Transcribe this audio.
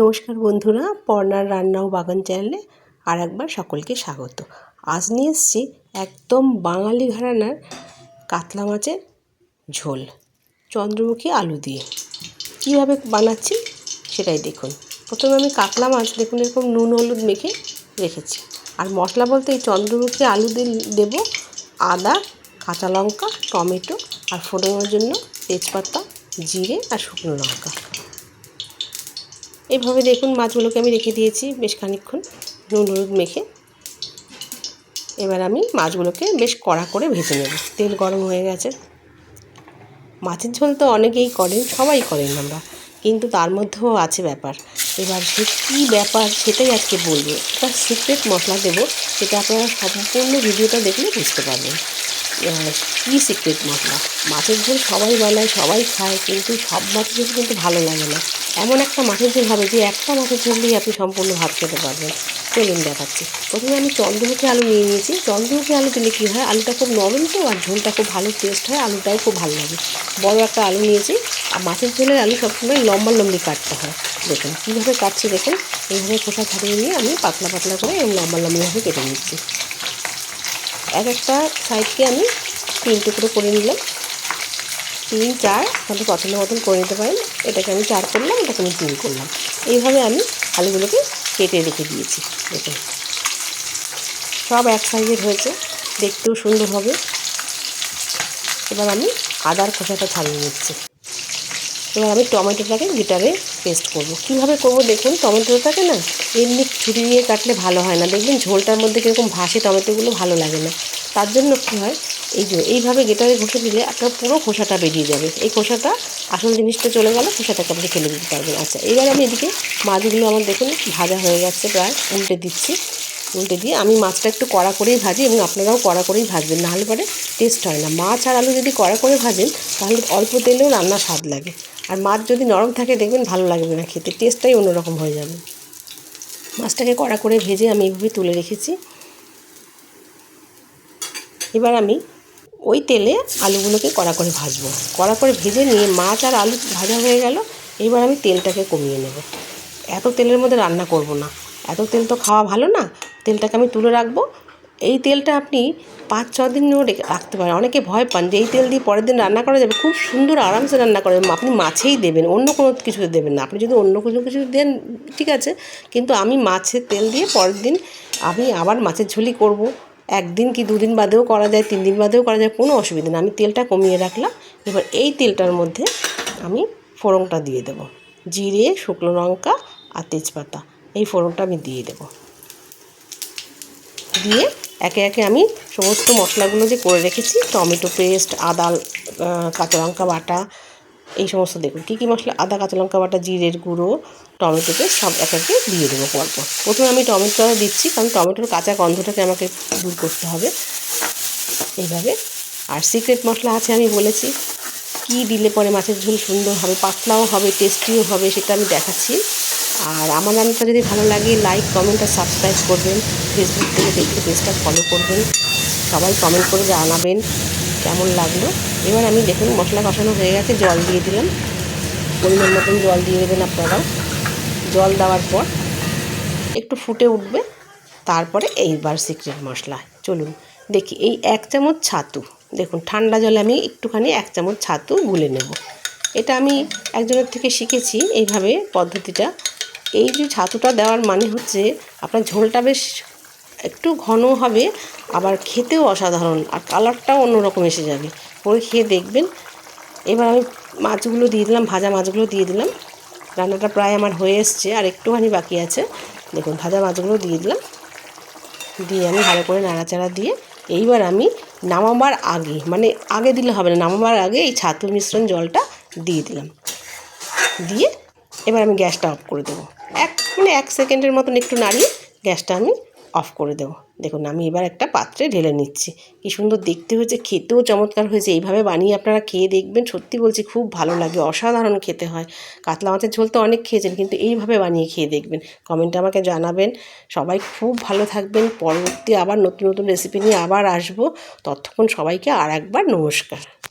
নমস্কার বন্ধুরা পর্নার রান্না ও বাগান চ্যানেলে আর একবার সকলকে স্বাগত। আজ নিয়ে এসছি একদম বাঙালি ঘরানার কাতলা মাছের ঝোল, চন্দ্রমুখী আলু দিয়ে। কীভাবে বানাচ্ছি সেটাই দেখুন। প্রথমে আমি কাতলা মাছ দেখুন, এরকম নুন, হলুদ মেখে রেখেছি। আর মশলা বলতে এই চন্দ্রমুখী আলু দিয়ে দেবো আদা, কাঁচা লঙ্কা, টমেটো, আর ফোড়নের জন্য তেজপাতা, জিরে আর শুকনো লঙ্কা। এইভাবে দেখুন মাছগুলোকে আমি রেখে দিয়েছি বেশ খানিক্ষণ নুন হলুদ মেখে। এবার আমি মাছগুলোকে বেশ কড়া করে ভেজে নেব। তেল গরম হয়ে গেছে। মাছের ঝোল তো অনেকেই করেন, সবাই করেন আমরা। কিন্তু তার মধ্যেও আছে ব্যাপার। এবার সে কী ব্যাপার সেটাই আজকে বলব। একটা সিক্রেট মশলা দেবো, সেটা আপনারা সম্পূর্ণ ভিডিওটা দেখলে বুঝতে পারবেন। কী সিক্রেট মশলা? মাছের ঝোল সবাই বানায়, সবাই খায়, কিন্তু সব মাছের ঝোল কিন্তু ভালো লাগে না। এমন একটা মাছের ঝোল হবে যে একটা মাছের ঝোল দিয়ে আপনি সম্পূর্ণ ভাত খেতে পারবেন। চলুন দেখাচ্ছি। প্রথমে আমি চন্দ্রমুখী আলু নিয়ে নিয়েছি। চন্দ্রমুখী আলু দিলে কী হয়? আলুটা খুব নরম তো, আর ঝোলটা খুব ভালো টেস্ট হয়, আলুটাও খুব ভালো লাগে। বড় একটা আলু নিয়েছি। আর মাছের ঝোলের আলু সবসময় লম্বা লম্বি কাটতে হয়। দেখুন, কীভাবে কাটছি দেখুন। এইভাবে খোসা ছাড়িয়ে নিয়ে আমি পাতলা পাতলা করে এবং লম্বা লম্বিভাবে কেটে নিচ্ছি। এক একটা সাইডকে আমি তিন টুকরো করে নিলাম। তিন, চার, তাহলে পছন্দ মতন করে নিতে পারেন। এটাকে আমি চার করলাম, এটাকে আমি তিন করলাম। এইভাবে আমি আলুগুলোকে কেটে রেখে দিয়েছি, দেখুন। সব এক সাইজের হয়েছে, দেখতেও সুন্দর হবে। এবার আমি আদার খোসাটা ছাড়িয়ে নিচ্ছি। এবার আমি টমেটোটাকে গিটারে পেস্ট করব। কীভাবে করব দেখুন, টমেটোটাকে না এমনি ছুরি দিয়ে কাটলে ভালো হয় না। দেখবেন ঝোলটার মধ্যে কীরকম ভাসে টমেটোগুলো ভালো লাগে না। তার জন্য কী হয়, এই যে এইভাবে গেটারে ঘষে দিলে আপনার পুরো খোসাটা বেরিয়ে যাবে। এই খোসাটা, আসল জিনিসটা চলে গেলে খোসাটাকে আপনি ফেলে দিতে পারবেন। আচ্ছা এবার আমি এদিকে মাছগুলো আমার দেখুন ভাজা হয়ে যাচ্ছে প্রায়, উল্টে দিচ্ছি। উল্টে দিয়ে আমি মাছটা একটু কড়া করেই ভাজি এবং আপনারাও কড়া করেই ভাজবেন, নাহলে পরে টেস্ট হয় না। মাছ আর আলু যদি কড়া করে ভাজেন, তাহলে অল্প তেলেও রান্না স্বাদ লাগে। আর মাছ যদি নরম থাকে, দেখবেন ভালো লাগবে না খেতে টেস্টটাই অন্যরকম হয়ে যাবে। মাছটাকে কড়া করে ভেজে আমি এইভাবে তুলে রেখেছি। এবার আমি ওই তেলে আলুগুলোকে কড়া করে ভাজবো। কড়া করে ভেজে নিয়ে মাছ আর আলু ভাজা হয়ে গেল, এবার আমি তেলটাকে কমিয়ে নেব। এত তেলের মধ্যে রান্না করব না। এত তেল তো খাওয়া ভালো না তেলটাকে আমি তুলে রাখব। এই তেলটা আপনি পাঁচ ছ দিনও রাখতে পারেন। অনেকে ভয় পান যে এই তেল দিয়ে পরের দিন রান্না করা যাবে। খুব সুন্দর আরামসে রান্না করে আপনি মাছেই দেবেন, অন্য কোনো কিছুতে দেবেন না। আপনি যদি অন্য কোনো কিছু দেন, ঠিক আছে। কিন্তু আমি মাছের তেল দিয়ে পরের দিন আমি আবার মাছের ঝুলি করব। একদিন কি দুদিন বাদেও করা যায়, তিন দিন বাদেও করা যায়, কোনো অসুবিধা না আমি তেলটা কমিয়ে রাখলাম। এবার এই তেলটার মধ্যে আমি ফোড়নটা দিয়ে দেব। জিরে, শুকনো লঙ্কা আর তেজপাতা। এই ফোড়নটা আমি দিয়ে দেব। দিয়ে একে একে আমি সমস্ত মশলাগুলো যে করে রেখেছি, টমেটো পেস্ট, আদা কাঁচা লঙ্কা বাটা, এই সমস্ত দেখুন কী কী মশলা, আদা, কাঁচা লঙ্কা বাটা, জিরের গুঁড়ো, টমেটো পেস্ট, সব এক একে দিয়ে দেবো পরপর প্রথমে আমি টমেটোটা দিচ্ছি, কারণ টমেটোর কাঁচা গন্ধটাকে আমাকে দূর করতে হবে। এইভাবে। আর সিক্রেট মশলা আছে আমি বলেছি, কি দিলে পরে মাছের ঝোল সুন্দর হবে, পাতলাও হবে, টেস্টিও হবে, সেটা আমি দেখাচ্ছি। আর আমার রান্নাটা যদি ভালো লাগে লাইক কমেন্ট আর সাবস্ক্রাইব করবেন। ফেসবুক থেকে দেখে পেজটা ফলো করবেন। সবাই কমেন্ট করে জানাবেন কেমন লাগল। এবার আমি দেখুন মশলা কষানো হয়ে গেছে, জল দিয়ে দিলাম। পরিমাণ মতন জল দিয়ে দেবেন আপনারাও জল দেওয়ার পর একটু ফুটে উঠবে, তারপরে এইবার সিক্রেট মশলা। চলুন দেখি, এই এক চামচ ছাতু। দেখুন, ঠান্ডা জলে আমি একটুখানি এক চামচ ছাতু গুলে নেব। এটা আমি একজনের থেকে শিখেছি, এইভাবে পদ্ধতিটা। এই যে ছাতুটা দেওয়ার মানে হচ্ছে আপনার ঝোলটা বেশ একটু ঘন হবে, আবার খেতেও অসাধারণ আর কালারটাও অন্যরকম এসে যাবে। পরে খেয়ে দেখবেন। এবার আমি মাছগুলো দিয়ে দিলাম, ভাজা মাছগুলো দিয়ে দিলাম। রান্নাটা প্রায় আমার হয়ে এসছে, আর একটুখানি বাকি আছে। দেখুন, ভাজা মাছগুলো দিয়ে দিলাম। দিয়ে আমি ভালো করে নাড়াচাড়া দিয়ে এইবার আমি নামাবার আগে মানে আগে দিলে হবে না, নামাবার আগে এই ছাতুর মিশ্রণ জলটা দিয়ে দিলাম। দিয়ে এবার আমি গ্যাসটা অফ করে দেবো। মানে এক সেকেন্ডের মতন একটু নাড়িয়ে গ্যাসটা আমি অফ করে দেবো। দেখুন, আমি এবার একটা পাত্রে ঢেলে নিচ্ছি। কী সুন্দর দেখতে হয়েছে, খেতেও চমৎকার হয়েছে। এইভাবে বানিয়ে আপনারা খেয়ে দেখবেন। সত্যি বলছি, খুব ভালো লাগে। অসাধারণ খেতে হয়। কাতলা মাছের ঝোল তো অনেক খেয়েছেন, কিন্তু এইভাবে বানিয়ে খেয়ে দেখবেন। কমেন্টে আমাকে জানাবেন। সবাই খুব ভালো থাকবেন। পরবর্তী আবার নতুন নতুন রেসিপি নিয়ে আবার আসব। ততক্ষণ সবাইকে আর একবার নমস্কার।